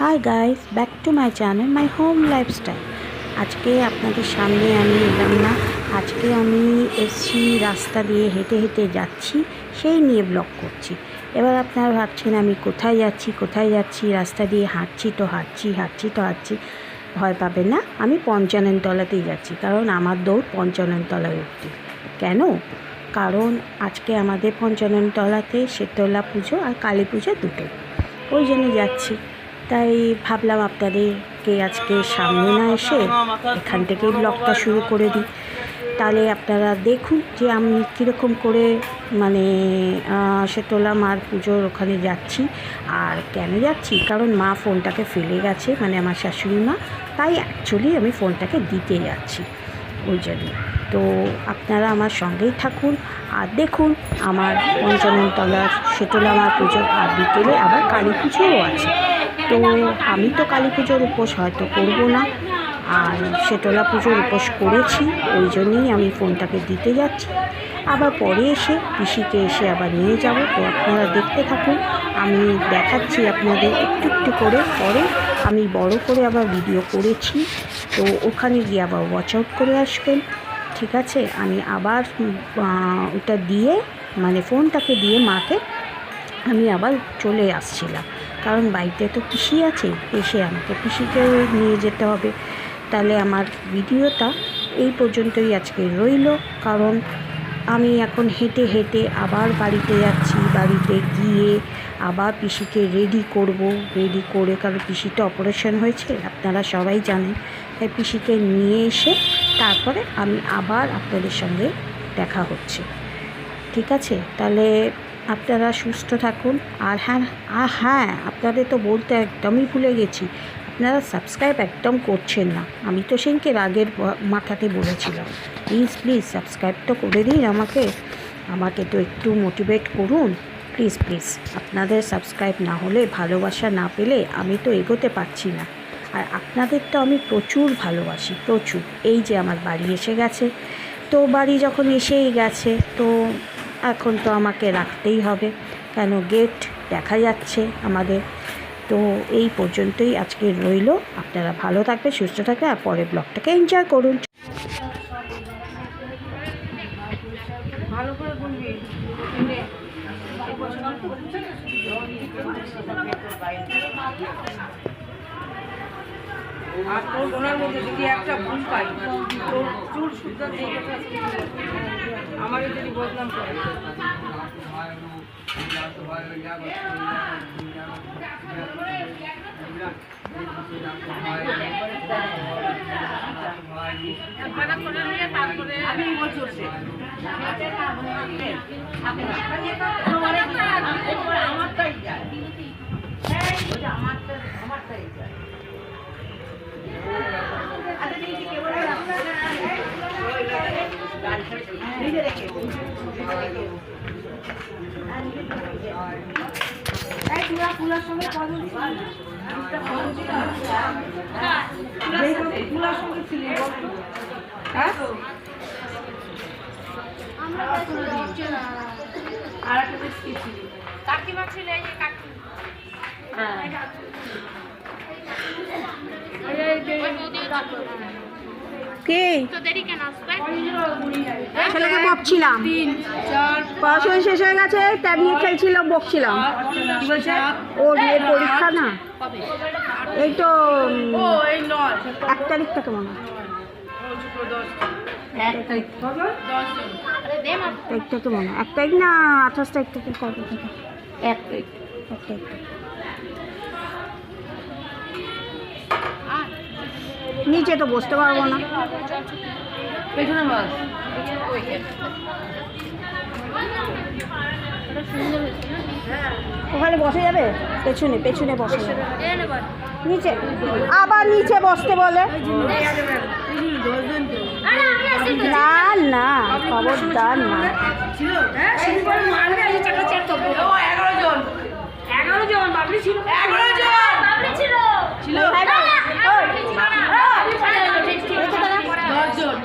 Hi guys back to my channel my home lifestyle আজকে আপনাদের সামনে আমি এলাম না। আজকে আমি এসছি, রাস্তা দিয়ে হেঁটে হেঁটে যাচ্ছি, সেই নিয়ে ব্লগ করছি। এবার আপনারা ভাবছেন আমি কোথায় যাচ্ছি কোথায় যাচ্ছি? রাস্তা দিয়ে হাঁটছি তো হাঁটছি হাঁটছি তো হাঁটছি। ভয় পাবে না, আমি পঞ্চাননতলাতেই যাচ্ছি, কারণ আমার দৌড় পঞ্চাননতলায় উঠতে কেন? কারণ আজকে আমাদের পঞ্চাননতলাতে শীতলা পুজো আর কালী পুজো দুটো ওই জন্য যাচ্ছি। তাই ভাবলাম আপনাদেরকে আজকে সামনে না এসে এখান থেকেই ব্লগটা শুরু করে দিই। তাহলে আপনারা দেখুন যে আমি কীরকম করে মানে শীতলা মার পুজোর ওখানে যাচ্ছি। আর কেন যাচ্ছি? কারণ মা ফোনটাকে ফেলে গেছে মানে আমার শাশুড়ি মা। তাই অ্যাকচুয়ালি আমি ফোনটাকে দিতে যাচ্ছি। ওই জন্য। তো আপনারা আমার সঙ্গেই থাকুন। আর দেখুন, আমার পঞ্চাননতলার শীতলা মা পুজো। আর বিকেলে আবার কালী পুজোও আছে। তো আমি তো কালী পুজোর উপোস হয়তো করব না। আর শীতলা পুজোর উপোস করেছি, ওই জন্যই আমি ফোনটাকে দিতে যাচ্ছি। আবার পরে এসে পিসিকে এসে আবার নিয়ে যাব। তো আপনারা দেখতে থাকুন, আমি দেখাচ্ছি আপনাদের একটু একটু করে। পরে আমি বড় করে আবার ভিডিও করেছি। তো ওখানে গিয়ে আবার ওয়াচ আউট করে আসবেন। ঠিক আছে? আমি আবার ওটা দিয়ে মানে ফোনটাকে দিয়ে মাকে আমি আবার চলে আসছিলাম। কারণ বাড়িতে তো পিসি আছে, এসে আমাকে পিসিকে নিয়ে যেতে হবে। তাহলে আমার ভিডিওটা এই পর্যন্তই আজকে রইল। কারণ আমি এখন হেঁটে হেঁটে আবার বাড়িতে যাচ্ছি, বাড়িতে গিয়ে আবার পিসিকে রেডি করব রেডি করে, কারণ পিসিটা অপারেশন হয়েছে, আপনারা সবাই জানেন। তাই পিসিকে নিয়ে এসে তারপরে আমি আবার আপনাদের সঙ্গে দেখা হচ্ছে। ঠিক আছে? তাহলে আপনারা সুস্থ থাকুন। আর হ্যাঁ আর হ্যাঁ আপনাদের তো বলতে একদমই ভুলে গেছি। আপনারা সাবস্ক্রাইব একদম করছেন না। আমি তো সেদিনকে রাগের মাথাতে বলেছিলাম। প্লিজ প্লিজ সাবস্ক্রাইব তো করে দিন আমাকে। আমাকে তো একটু মোটিভেট করুন। প্লিজ প্লিজ, আপনাদের সাবস্ক্রাইব না হলে, ভালোবাসা না পেলে আমি তো এগোতে পারছি না। আর আপনাদের তো আমি প্রচুর ভালোবাসি, প্রচুর। এই যে আমার বাড়ি এসে গেছে। তো বাড়ি যখন এসেই গেছে, তো এখন তো আমাকে রাখতেই হবে। কেন? গেট দেখা যাচ্ছে আমাদের। তো এই পর্যন্তই আজকে রইল। আপনারা ভালো থাকবে সুস্থ থাকবে আর পরের ব্লগটাকে এনজয় করুন। আর তোর ওনার মধ্যে যদি একটা ভুল পাই, তোর চুল শুদ্ধ আমার যদি বদনাম করে। আমি বছর সে। আমারটাই যায়। আমারটা আমারটাই যায় ফুলার সঙ্গে কজন ফুলার সঙ্গে ছিলি বল হ্যাঁ আর একটা কাকিমা ছিল এই যে কাকি হ্যাঁ কে? ছেলেকে বকছিলাম। পড়াশোনা শেষ হয়ে গেছে ট্যাব নিয়ে বকছিলাম। পরীক্ষা না? এই তো এক তারিখ হয় এক তারিখ। মনে এক না আঠাশ তারিখ থেকে কবে থেকে? এক তারিখ। এক তারিখ থেকে। আর নিচে তো বসতে পারব না। ওখানে বসে যাবে? পেছনে পেছনে বসে যাবে। নিচে আবার নিচে বসতে বলে। না না খবরদার না। হ্যাঁ এগারো জন। এগারো। জন ছিল।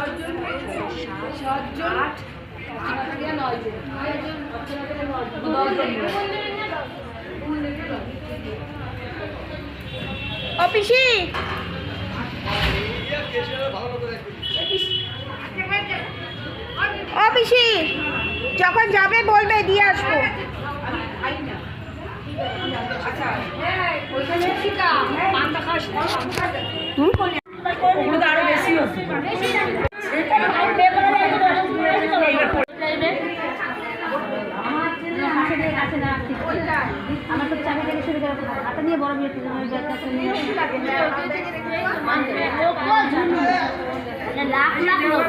সাতজন? নয়জন। পিসি। যখন যাবে বলবে দিয়ে আসব? ওগুলো তো আরও বেশি আমার তো চাকরি থেকে শুরু করে হাতে নিয়ে বড় বিয়ে তুমি ব্যাগটা নিয়ে লাখ লাখ লোক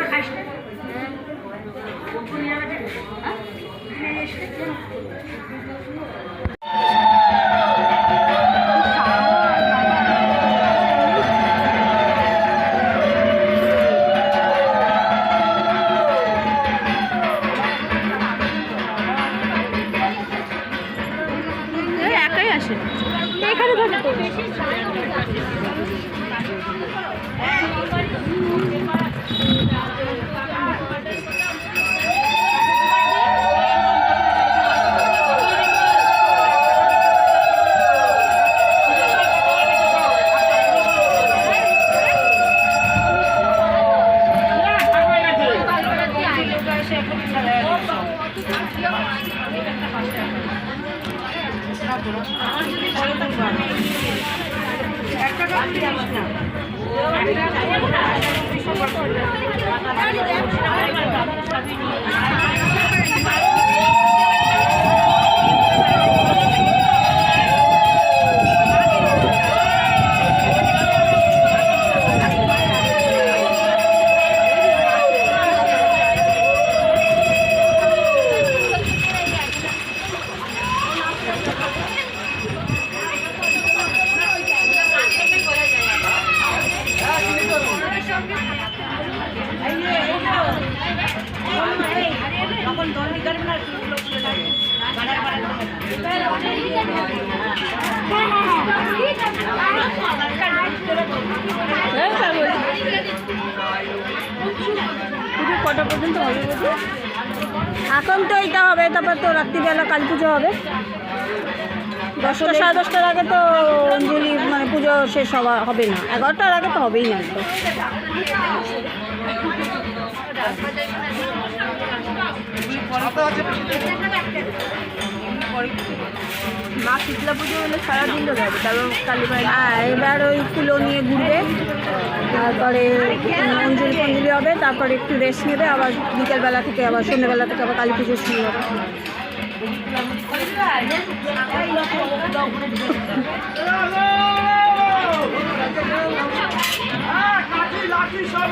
আগে তো অঞ্জলি মানে পুজো শেষ হওয়া হবে না। এগারোটার আগে তো হবেই না। মা শীতলা পুজো হলে সারাদিন ধরে হবে তারপর কালী হ্যাঁ এবার ওই ফুলো নিয়ে ঘুরবে। তারপরে অঞ্জলি ফঞ্জলি হবে তারপরে একটু রেস্ট নেবে আবার বিকেলবেলা থেকে আবার সন্ধ্যেবেলা থেকে আবার কালী পুজো শুরু হবে। সব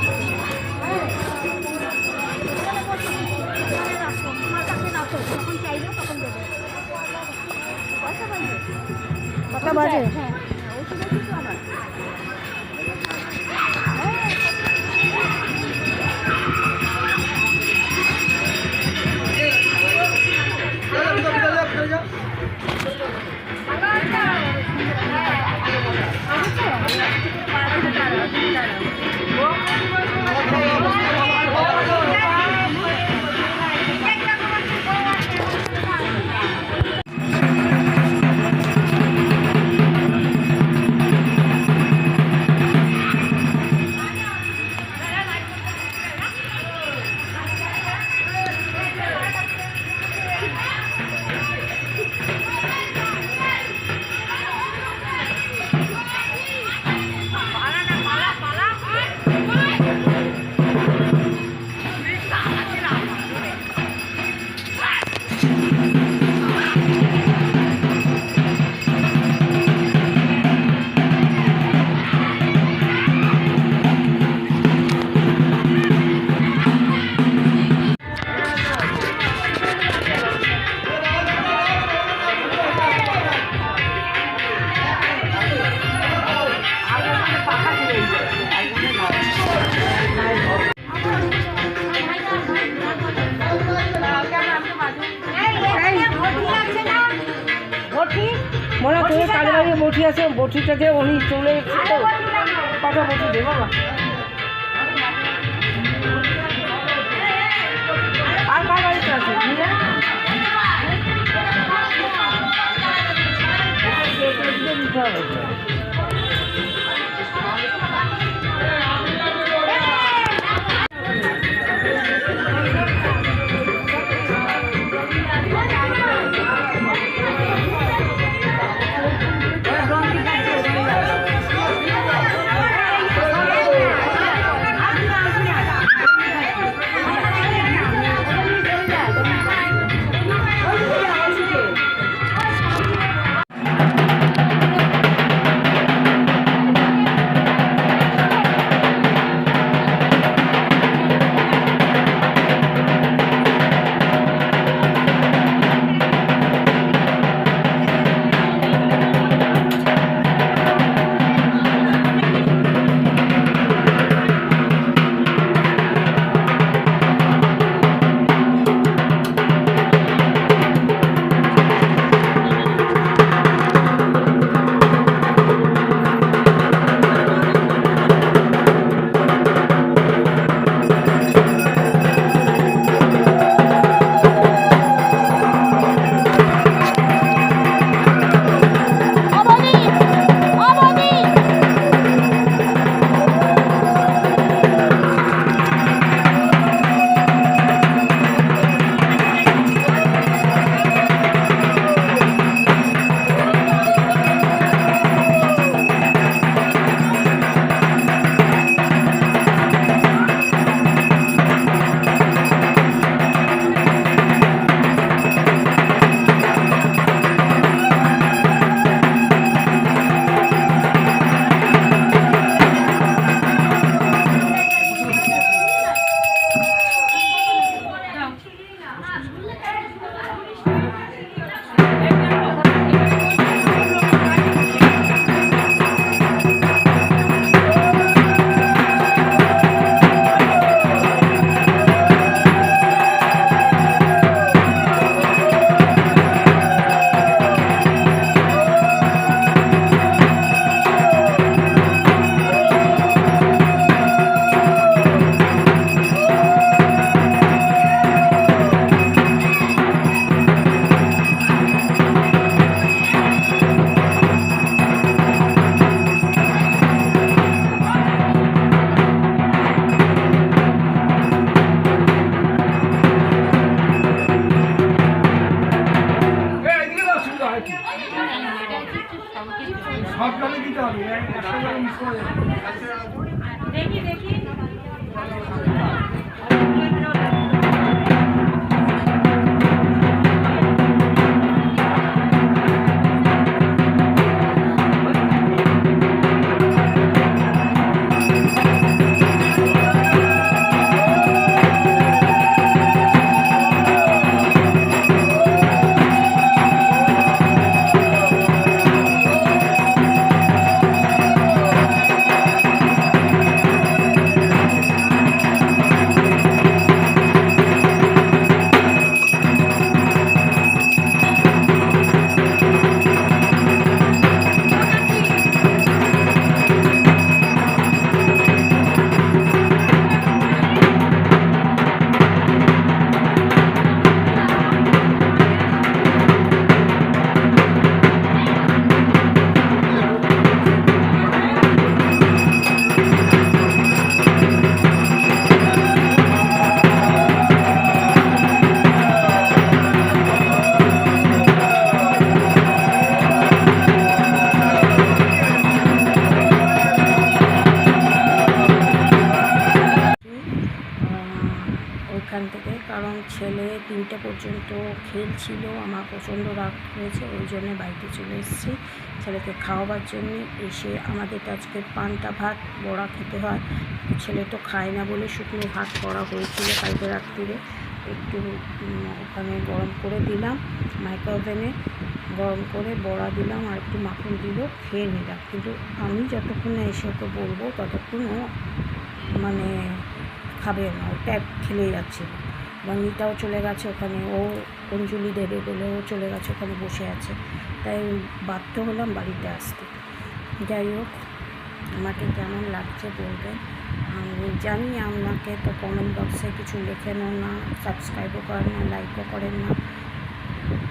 কটা বাজে? মনে বটি আছে বটিটা দিয়ে উনি চলে এসেছে কটা বটি দে বাবা। আর কার বাড়িতে আছে? দিয়ে দিতে হবে। বাড়িতে চলে এসেছি। ছেলেকে খাওয়াবার জন্য এসে আমাদের আজকে পান্তা ভাত, বড়া খেতে হয়। ছেলে তো খায় না বলে শুকনো ভাত করা হয়েছিল কালকে রাত্রিরে। একটু ওখানে গরম করে দিলাম মাইক্রো ওভেনে গরম করে বড়া দিলাম আর একটু মাখন দিল, খেয়ে নিলাম। কিন্তু আমি যতক্ষণ না এসে ওকে বলব ততক্ষণ মানে খাবে না ও ট্যাপ খেলে যাচ্ছে মিতাও চলে গেছে ওখানে, ও অঞ্জলি দেবে বলে ও চলে গেছে ওখানে বসে আছে। তাই বাধ্য হলাম বাড়িতে আসতে। যাই হোক, আমাকে কেমন লাগছে বলবেন। আমি জানি আপনাকে তো কমেন্ট বক্সে কিছু লেখেনও না সাবস্ক্রাইবও করেন না লাইকও করেন না।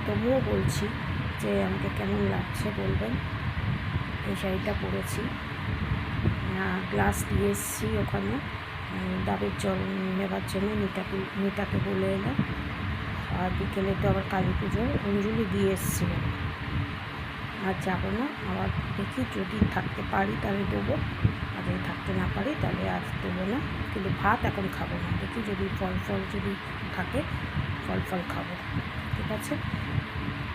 তবুও বলছি যে আমাকে কেমন লাগছে বলবেন। এই শাড়িটা পরেছি। গ্লাস দিয়ে এসেছি ওখানে। ডাবের জল নেবার জন্য মিতাকে মিতাকে বলে এলাম আর বিকেলে তো আবার কালী পুজো অঞ্জলি দিয়ে এসেছিলাম আর যাব না, আবার দেখি যদি থাকতে পারি তাহলে দেবো। আর যদি থাকতে না পারি তাহলে আর দেবো না। কিন্তু ভাত এখন খাব না। দেখি যদি ফল ফল যদি থাকে, ফল ফল খাব। ঠিক আছে?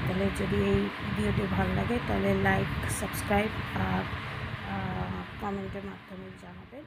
তাহলে যদি এই ভিডিওটি ভালো লাগে তাহলে লাইক, সাবস্ক্রাইব আর কমেন্টের মাধ্যমে জানাবেন।